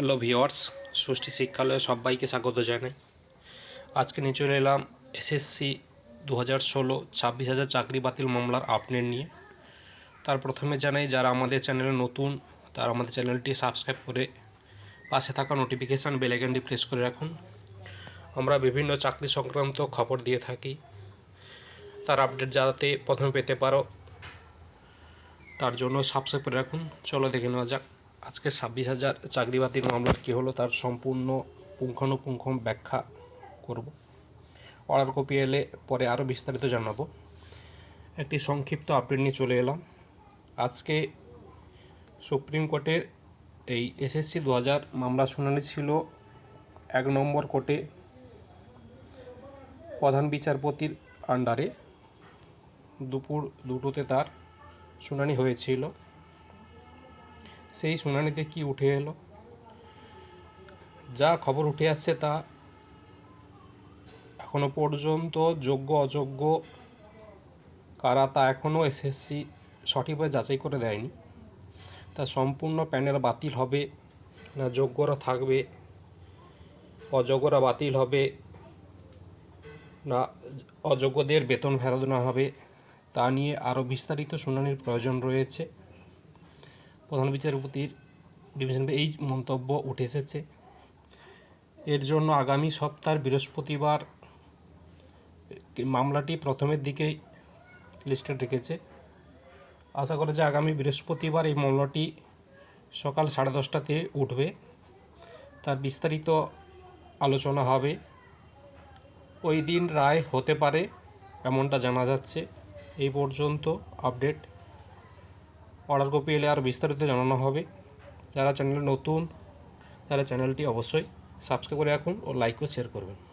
Hello viewers ষষ্ঠী শিক্ষালয়ে সবাইকে স্বাগত জানাই। আজকে নিয়ে চলে এলাম এসএসসি দু হাজার ষোলো ছাব্বিশ হাজার চাকরি বাতিল মামলার আপডেট নিয়ে। তার প্রথমে জানাই, যারা আমাদের চ্যানেলে নতুন, তারা আমাদের চ্যানেলটি সাবস্ক্রাইব করে পাশে থাকা নোটিফিকেশান বেলাইকানটি প্রেস করে রাখুন। আমরা বিভিন্ন চাকরি সংক্রান্ত খবর দিয়ে থাকি। তার আপডেট যাতে প্রথমে পেতে পারো, তার জন্য সাবস্ক্রাইব করে রাখুন। চলো দেখে নেওয়া যাক। আজকে ছাব্বিশ হাজার চাকরি বাতিল মামলার কী হলো তার সম্পূর্ণ পুঙ্খানুপুঙ্খ ব্যাখ্যা করব। অর্ডার কপি এলে পরে আরও বিস্তারিত জানাব। একটি সংক্ষিপ্ত আপডেট নিয়ে চলে এলাম। আজকে সুপ্রিম কোর্টের এই এসএসসি দু হাজার মামলা শুনানি ছিল এক নম্বর কোর্টে প্রধান বিচারপতির আন্ডারে দুপুর দুটোতে তার শুনানি হয়েছিল। সেই শুনানিতে কি উঠে এলো? যা খবর উঠে আসছে তা এখনও পর্যন্ত যোগ্য, অযোগ্য কারা তা এখনও এসএসসি সঠিকভাবে যাচাই করে দেয়নি। তা সম্পূর্ণ প্যানেল বাতিল হবে না যোগ্যরা থাকবে? অযোগ্যরা বাতিল হবে না অযোগ্যদের বেতন ফেরত না হবে? তা নিয়ে আরও বিস্তারিত শুনানির প্রয়োজন রয়েছে। প্রধান বিচারপতির ডিভিশন এই মন্তব্য উঠে এসেছে। এর জন্য আগামী সপ্তাহের বৃহস্পতিবার মামলাটি প্রথমের দিকেই লিস্টে রেখেছে। আশা করা যে আগামী বৃহস্পতিবার এই মামলাটি সকাল সাড়ে দশটাতে উঠবে। তার বিস্তারিত আলোচনা হবে। ওই দিন রায় হতে পারে, এমনটা জানা যাচ্ছে। এই পর্যন্ত আপডেট। অর্ডার কপি এলে আর বিস্তারিত জানানো হবে। যারা চ্যানেল নতুন, তারা চ্যানেলটি অবশ্যই সাবস্ক্রাইব করে রাখুন ও লাইক ও শেয়ার করবেন।